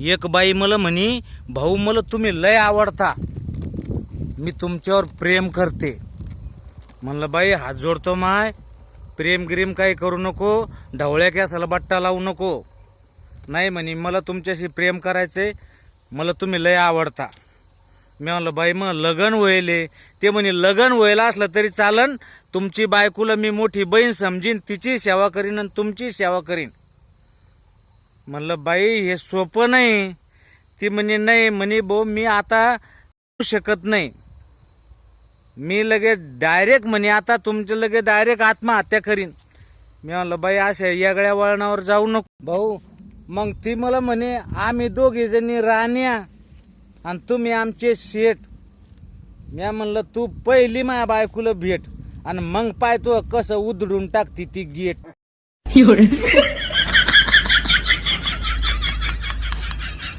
एक बाई मला म्हणी भाऊ मला तुम्ही लय आवडता. मी तुमच्यावर प्रेम करते. म्हणलं बाई हात जोडतो माय. प्रेम गिरीम काही करू नको. ढवळ्या कॅसाला बट्टा लावू नको. नाही म्हणे मला तुमच्याशी प्रेम करायचे मला तुम्ही लय आवडता. मी म्हणलं बाई मग लगन व्हायले. ते म्हणे लगन व्हायला असलं तरी चालन. तुमची बायकोला मी मोठी बहीण समजीन. तिची सेवा करीन आणि तुमची सेवा करीन. म्हणलं बाई हे सोपं नाही. ती म्हणे नाही. म्हणे भाऊ मी आता करू शकत नाही. मी लगेच डायरेक्ट म्हणे आता तुमचे लगेच डायरेक्ट आत्महत्या करीन. मी म्हणलं बाई अशा वेगळ्या वळणावर जाऊ नको. भाऊ मग ती मला म्हणे आम्ही दोघे जणी राण्या आणि तुम्ही आमचे शेठ मी म्हणलं तू पहिली माया बायकोला भेट आणि मग पाय तू कसं उधडून टाकती ती गेट.